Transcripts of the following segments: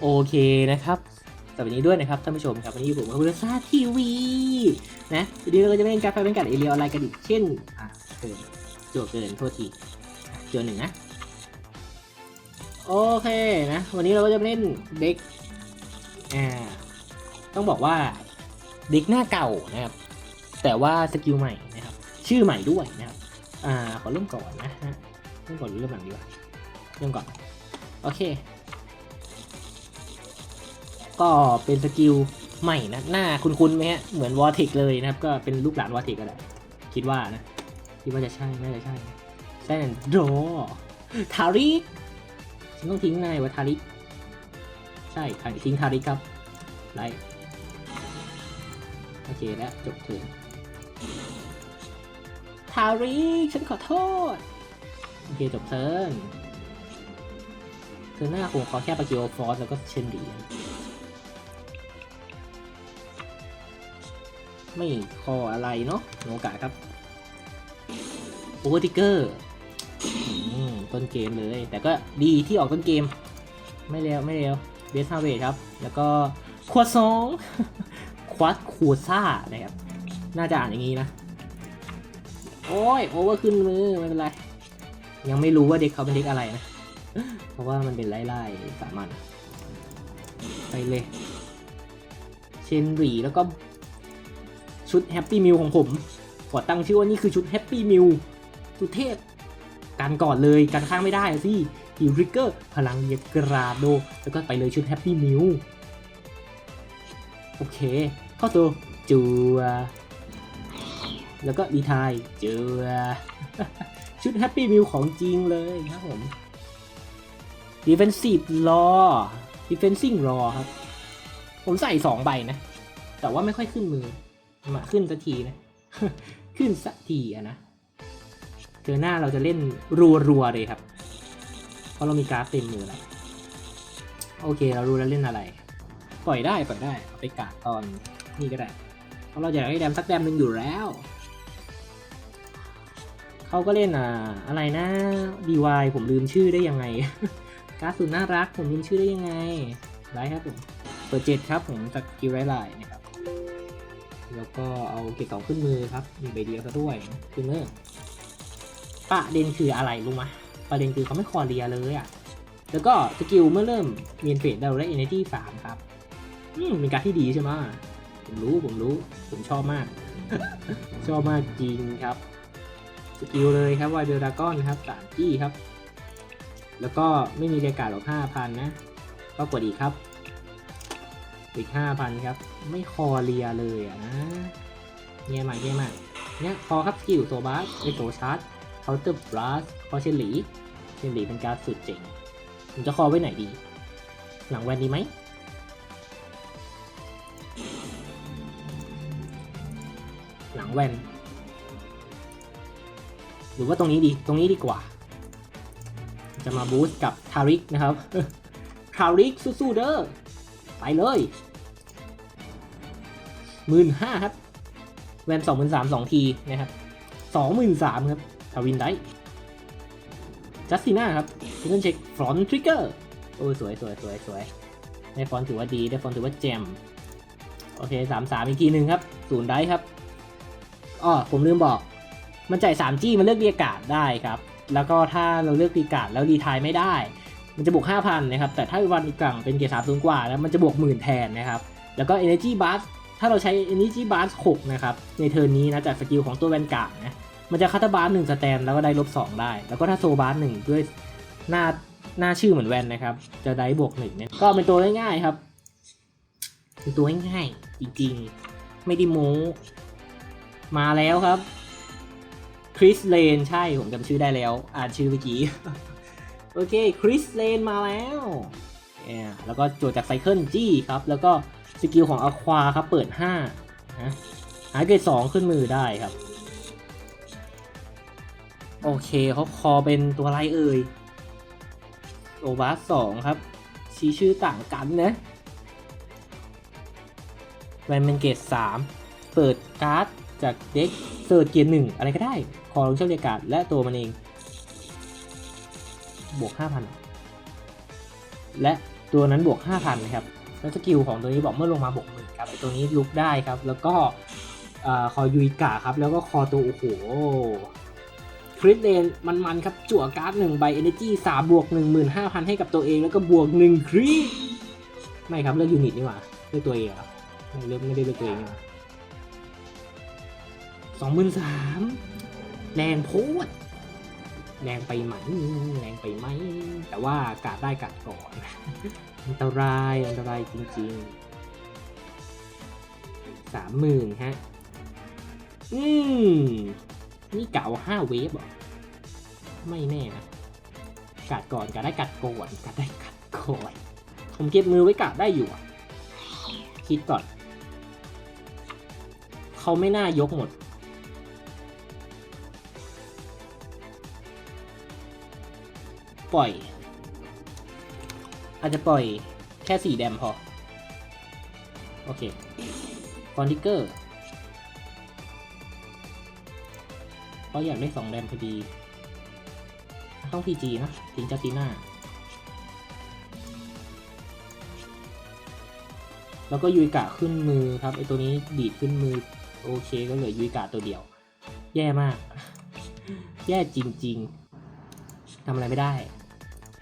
โอเคนะครับสวัสดีด้วยนะครับท่านผู้ชมครับวันนี้ผมกับเบอร์ซ่าทีวีนะวันนี้เราก็จะเล่นการไฟเป็นการเอเรียออนไลน์กันอีกเช่นอะเกินจั่วเกินโทษทีจั่วหนึ่งนะโอเคนะวันนี้เราก็จะเล่นเด็กอ่าต้องบอกว่าเด็กหน้าเก่านะครับ แต่ว่าสกิลใหม่นะครับ ชื่อใหม่ด้วยนะครับอ่าขอเริ่มก่อนนะฮะเริ่มก่อนหรือเริ่มหลังดีวะเริ่มก่อนโอเค ก็เป็นสกิลใหม่นะหน้าคุ้นๆไหมฮะ เหมือนวอร์ติกเลยนะครับ ก็เป็นลูกหลานวอร์ติกก็แหละคิดว่านะ คิดว่าจะใช่ น่าจะใช่ใช่นั่นโดทาริกฉันต้องทิ้งนายวะทาริก ใช่ทิ้งทาริกครับไลท์โอเคแล้วจบเถินทาริกฉันขอโทษ โอเคจบเทิร์นเทิร์นหน้าคงขอแค่ปากิโอฟอสแล้วก็เชนดี ไม่คออะไรเนาะโนกะครับโอเวอร์ติเกอร์ต้นเกมเลย แต่ก็ดีที่ออกต้นเกม ไม่เร็วไม่เร็วเบสฮาเวครับ แล้วก็ควอซองควอดคูซ่านะครับ น่าจะอ่านอย่างนี้นะ โอ้ยโอเวอร์ขึ้นมือ ไม่เป็นไร ยังไม่รู้ว่าเด็กเขาเป็นเด็กอะไรนะ เพราะว่ามันเป็นไล่ๆสามัญไปเลย เชนรีแล้วก็ ชุดแฮปปี้มิลของผม ขอตั้งชื่อว่านี่คือชุดแฮปปี้มิลสุดเทพการก่อนเลยการข้างไม่ได้สิฮิริกเกอร์พลังเยกราโด แล้วก็ไปเลยชุดแฮปปี้มิลโอเค เข้าตัวจัวแล้วก็ดีทายจัวชุดแฮปปี้มิลของจริงเลยครับผม Defensive Law Defensing Law ครับ ผมใส่สองใบนะ แต่ว่าไม่ค่อยขึ้นมือ มาขึ้นสักทีนะ ขึ้นสักทีอะนะเจอหน้าเราจะเล่นรัวๆเลยครับ เพราะเรามีการาฟเต็มมือแล้วโอเคเรารู้แล้วเล่นอะไร ปล่อยได้ปล่อยได้เอาไปกาดตอนนี่ก็ได้ เพราะเราอยากได้แดมสักแดมหนึ่งอยู่แล้วเขาก็เล่นอ่าอะไรนะ DY ผมลืมชื่อได้ยังไง การ์ดสุดน่ารักผมลืมชื่อได้ยังไงได้ครับผมเปิดเจ็ดครับผมจากกิลไรไลน์นะครับ แล้วก็เอาเกรดสองขึ้นมือครับ มีใบเดียวซะด้วยขึ้นมือประเด็นคืออะไรรู้ไหมประเด็นคือเขาไม่คอเรียเลยอะ่ะ แล้วก็สกิลเมื่อเริ่มเมียนเฟสเราได้ energy สามครับ อืมเป็นการที่ดีใช่ไหมผมรู้ผมรู้ ผมชอบมาก ชอบมากจริงครับ สกิลเลยครับวายเดอร์ดากอนครับสามจี้ครับ แล้วก็ไม่มีเรียการหรอกห้าพันนะ ก็กดอีกครับ อีกห้าพันครับ ไม่คอเรียเลยอะนะเงี้ยใหม่เงี้ยใหม่เนี่ยคอครับสกิลโซบาสไอโซชาร์จเคาน์เตอร์บลัสคอเชนหลีเชนหลีเป็นการดสุดเจ๋งผมจะคอไว้ไหนดี หลังแวนดีไหมหลังแวนหรือว่าตรงนี้ดีตรงนี้ดีกว่า จะมาบูสต์กับทาริกนะครับ ทาริกสู้ๆเด้อไปเลย หมื่นห้าครับ แวนสองหมื่นสามสองทีนะครับสองหมื่นสามครับทาวินได้จัสติน่าครับซิงเกิลเช็คฟรอนทริกเกอร์โอ้สวยสวยสวยสวยได้ฟอนถือว่าดีได้ฟอนถือว่าแจมโอเคสามสามอีกทีหนึ่งครับศูนย์ได้ครับอ๋อผมลืมบอก มันจ่ายสามจี้มันเลือกดีอากาศได้ครับ แล้วก็ถ้าเราเลือกดีอากาศแล้วรีทายไม่ได้ มันจะบวก5,000นนะครับ แต่ถ้าวันอีกกล่องเป็นเกียร์สามสูงกว่าแล้วมันจะบวกหมื่นแทนนะครับ แล้วก็ Energy Boost ถ้าเราใช้ Energy Boost 6นะครับ ในเทิร์นนี้นะจากสกิลของตัวแวนการ์ดนะ มันจะคัตบาร์หนึ่งสแตนแล้วก็ได้ลบ2ได้ แล้วก็ถ้าโซบาร์หนึ่งด้วยหน้าหน้าชื่อเหมือนแวนนะครับ จะได้บวกหนึ่งเนี่ย ก็เป็นตัวง่ายๆครับเป็นตัวง่ายๆจริงๆ ไม่ได้โม้มาแล้วครับคริสเลนใช่ ผมจำชื่อได้แล้ว อ่านชื่อเมื่อกี้ โอเคคริสเลนมาแล้ว แล้วก็โจทย์จากไซเคิลจี้ครับ แล้วก็ สกิลของอควาครับเปิด5นะหาเกรด2ขึ้นมือได้ครับ โอเคเขาคอเป็นตัวอะไรเอ่ยโอบาสสองครับ ชี้ชื่อต่างกันนะแวนเป็นเกรด3เปิดการ์ดจากเด็กเสิร์ชเกียร์หนึ่งอะไรก็ได้ คอลงเชื่อมอากาศและตัวมันเอง บวก 5,000 และตัวนั้นบวก 5,000นะครับ แล้วสกิลของตัวนี้บอกเมื่อลงมาบวกหมื่นครับไอตัวนี้ลุกได้ครับ แล้วก็เอ่อคอยุยกะครับ แล้วก็คอตัวโอ้โหคริสเลนมันๆครับ จั่วการ์ดหนึ่งใบ Energy 3บวก15,000ให้กับตัวเองแล้วก็บวก1คริสไม่ครับ เลือกยูนิตนี่หว่าเลือกตัวเองเหรอไม่เลือกไม่ได้เลือกตัวเองสองหมื่นสามแรงโพดแรงไปไหมแรงไปไหมแต่ว่ากาดได้กาดก่อน อันตราย อันตรายจริงๆสามหมื่นฮะ อืม นี่เก่าห้าเวฟหรอ ไม่แน่นะกาดก่อนกาดได้กัดก่อนกาดได้กัดก่อน ผมเก็บมือไว้กาดได้อยู่อะคิดก่อน เขาไม่น่ายกหมดปล่อย อาจจะปล่อยแค่สี่แดมพอ โอเคฟอนติเกอร์เพราะอยากได้สองแดมพอดี ต้องพีจีนะทิ้งจัสติน่าแล้วก็ยุยกะขึ้นมือครับไอตัวนี้ดีดขึ้นมือ โอเคก็เหลือยุยกะตัวเดียว แย่มาก แย่จริง ๆทำอะไรไม่ได้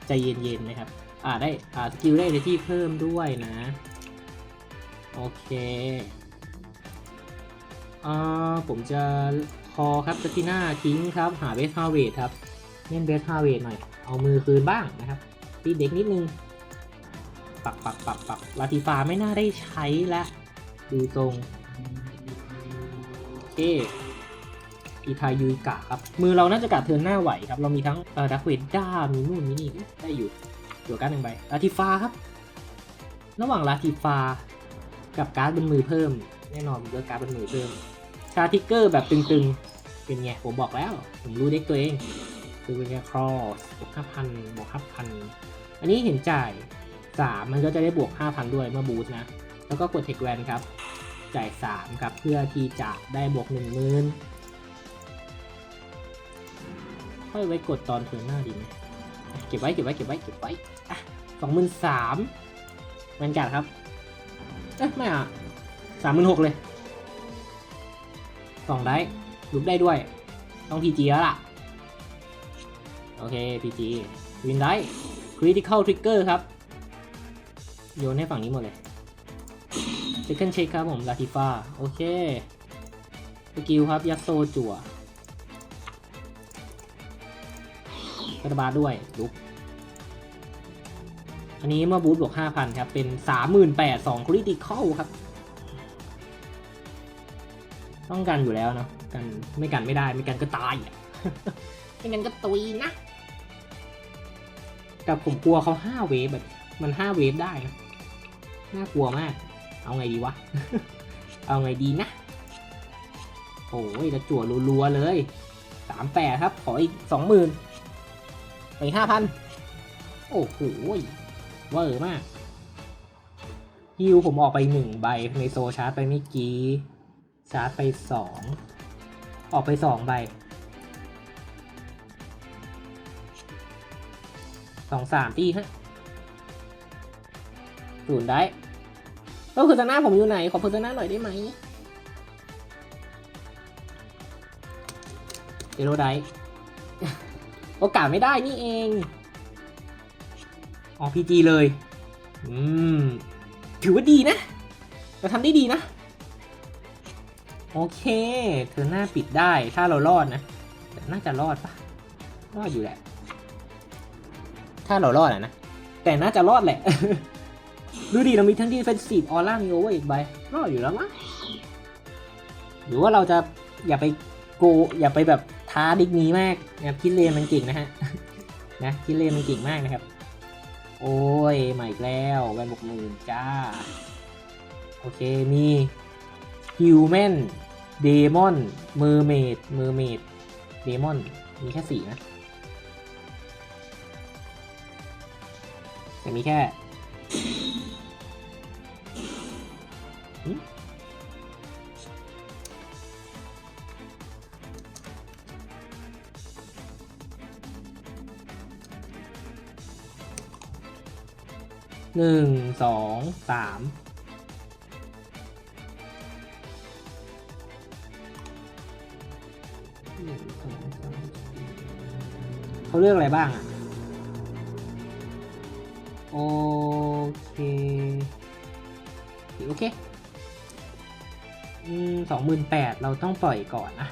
ใจเย็นๆนะครับ อ่าได้อ่าสกิลได้ energy เพิ่มด้วยนะ โอเคอ่าผมจะคอครับสติน่าทิ้งครับ หาเบสฮาเวทครับ เล่นเบสฮาเวทหน่อย เอามือคืนบ้างนะครับตีเด็กนิดนึง ปักปักปักปักลาติฟาไม่น่าได้ใช้ละดูตรงโอเคอีทายุยกะครับ มือเราน่าจะกัดเทินหน้าไหวครับ เรามีทั้งเอ่อดักเวดด้ามีนู่นมีนี่ได้อยู่ เหลือการ์ดหนึ่งใบลาติฟาครับ ระหว่างลาติฟา กับการ์ดบนมือเพิ่ม แน่นอนผมเลือกการ์ดบนมือเพิ่มชาร์ทิกเกอร์แบบตึงๆ เป็นไง ผมบอกแล้ว ผมรู้เด็กตัวเอง คือเป็นแค่ครอสบวกห้าพันบวกห้าพันอันนี้เห็นจ่ายสามมันก็จะได้บวกห้าพันด้วยเมื่อบูสต์นะ แล้วก็กดเทคแวนครับ จ่ายสามครับ เพื่อที่จะได้บวกหนึ่งหมื่นค่อยไว้กดตอนเทิร์นหน้าดีไหม เก็บไว้เก็บไว้เก็บไว้เก็บไว้อะสองหมื่นสามแวนการ์ดครับเอ๊ะไม่อะสามหมื่นหกเลยสองได้ลุกได้ด้วย ต้องพีจีแล้วล่ะ โอเคพีจีวินได้คริติคอลทริกเกอร์ครับ โยนให้ฝั่งนี้หมดเลย Second check ครับผมลาติฟาโอเคสกิลครับยัดโซจั่ว กรบาดด้วยลุกอันนี้เมื่อบูทบวก5,000ครับ เป็น 38,000 2คริติคอลครับ ต้องกันอยู่แล้วเนาะกันไม่กันไม่ได้ ไม่กันก็ตายอะไม่กันก็ตุยนะ แต่ผมกลัวเขาห้าเวฟแบบมันห้าเวฟได้นะน่ากลัวมาก เอาไงดีวะ เอาไงดีนะโอ้ยจะจั่วรัวๆเลยสามแปดครับ ขออีกสองหมื่น ไปห้าพันโอ้โหเวอร์มากฮิวผมออกไปหนึ่งใบในโซชาร์จไปเมื่อกี้ชาร์จไปสองออกไปสองใบสองสามตีฮะศูนย์ได้ก็คือซาน่าผมอยู่ไหน ขอพอร์ซนาหน่อยได้ไหมเอโรได โอกาสไม่ได้นี่เองออกพีจีเลย อืม ถือว่าดีนะ เราทำได้ดีนะ โอเค เธอหน้าปิดได้ ถ้าเรารอดนะแต่น่าจะรอดปะรอดอยู่แหละ ถ้าเรารอดอะนะ แต่น่าจะรอดแหละ ดูดิ เรามีทั้งดีเฟนซีฟออร่ามีโอเวอร์อีกใบ รอดอยู่แล้วมั้งหรือว่าเราจะอย่าไปโก อย่าไปแบบ ท้าดิ๊กนี้มากนะครับคิดเลนมันเก่งนะฮะนะคิดเลนมันเก่งมากนะครับ โอ้ยใหม่อีกแล้วแวนบกหมื่นจ้า โอเคมีฮิวแมนเดมอนเมอร์เมดเมอร์เมดเดมอนมีแค่สี่นะแต่มีแค่ หนึ่งสองสามเขาเลือกอะไรบ้างอะโอเคโอเคสองหมื่นแปดเราต้องปล่อยก่อนนะ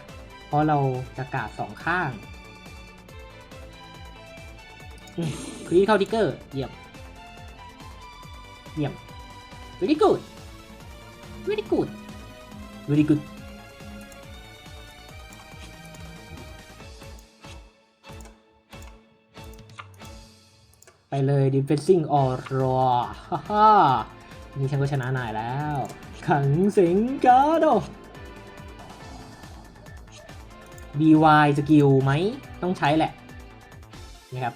เพราะเราจะกาดสองข้างครีเข้าทิกเกอร์เหยียม เยี่ยม very good very good very good ไปเลย defending aura ฮ่าฮ่านี่ฉันก็ชนะนายแล้ว ขังเสิงกาโด BY สกิลไหม ต้องใช้แหละ นะครับ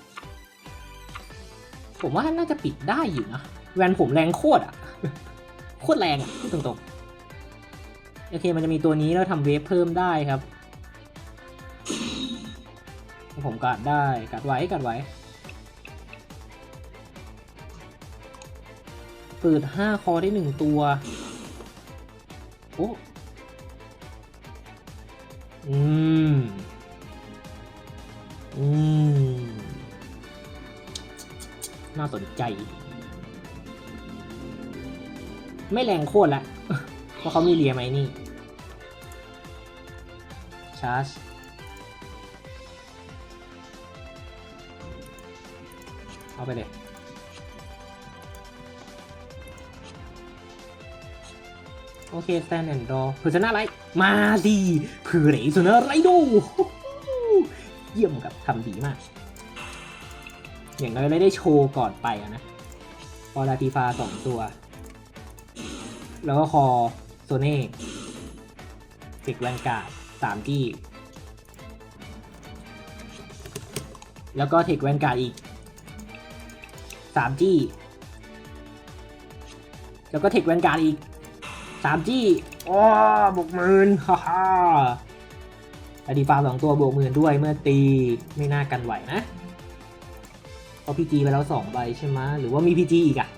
ผมว่าน่าจะปิดได้อยู่นะ แวนผมแรงโคตรอะ โคตรแรงพูดตรงๆ โอเคมันจะมีตัวนี้แล้วทำเวฟเพิ่มได้ครับ ผมกัดได้กัดไว้กัดไว้เปิดห้าคอได้หนึ่งตัว โอ้ อืม อืม น่าสนใจ ไม่แรงโคตรละ เพราะเขามีเลียไหมนี่ ชาร์จ เอาไปเลยโอเค stand and draw เพอร์ซนาไลท์มาดีเผื่อเหรซนาไรดูเยี่ยมกับทำดีมาก อย่างน้อยได้ได้โชว์ก่อนไปอะนะพอลาติฟาสองตัว แล้วก็คอโซเน่เทคแวนการ์ดสามที่ แล้วก็เทคแวนการ์ดอีกสามจี้ แล้วก็เทคแวนการ์ดอีกสามจี้โอ้บวกหมื่นฮ่าฮ่าอดีฟาสองตัวบวกหมื่นด้วยเมื่อตีไม่น่ากันไหวนะเพราะพีจีไปแล้วสองใบใช่ไหมหรือว่ามีพีจีอีกอะ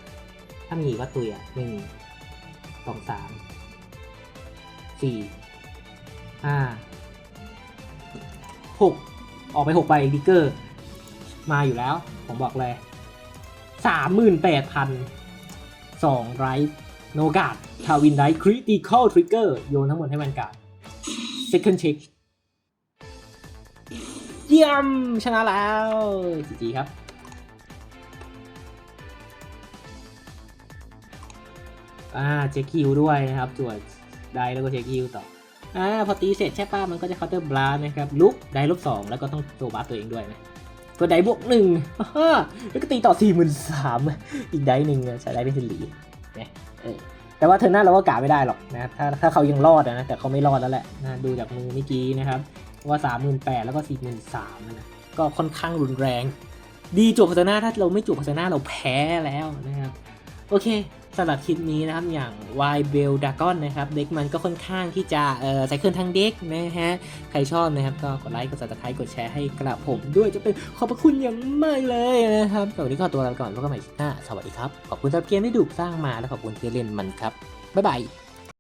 ถ้ามีอีกก็ตุยอะหนึ่ง สองสามสี่ห้าหกออกไปหกใบดิเกอร์ มาอยู่แล้ว ผมบอกเลยสามหมื่นแปดพันสองไรท์โนกาดทาวินไรท์คริติคอลทริกเกอร์โยนทั้งหมดให้แวนการ์ด second check เยี่ยมชนะแล้วจีจีครับ อ่าเช็คคิวด้วยนะครับจวดได้แล้วก็เช็คคิวต่ออ่าพอตีเสร็จใช่ป่ะมันก็จะเคาน์เตอร์บลัสนะครับลุกได้ลบสองแล้วก็ต้องโซบัสตัวเองด้วยนะก็ได้บวกหนึ่งฮ่าแล้วก็ตีต่อสี่หมื่นสามอีกได้หนึ่งใช้ได้เป็นสิลีนะเออแต่ว่าเธอหน้าเราก็กาไม่ได้หรอกนะถ้าถ้าเขายังรอดนะแต่เขาไม่รอดแล้วแหละนะดูจากมือเมื่อกี้นะครับว่าสามหมื่นแปดแล้วก็สี่หมื่นสามนะก็ค่อนข้างรุนแรง ดีจบพัฒนาถ้าเราไม่จบพัฒนาเราแพ้แล้วนะครับโอเค สำหรับคลิปนี้นะครับอย่าง y b e l d a g o n นะครับเด็กมันก็ค่อนข้างที่จะเอ่อใส่เครื่องทั้งเด็กนะฮะ ใครชอบนะครับก็กดไลค์กด subscribe กดแชร์ให้กระผมด้วยจะเป็นขอบพระคุณอย่างมากเลยนะครับสำหรับวันนี้ขอตัวลาไปก่อนแล้วก็ใหม่คลิปหน้าสวัสดีครับ ขอบคุณสำหรับเกมที่ดูสร้างมาและขอบคุณที่เล่นมันครับบ๊ายบาย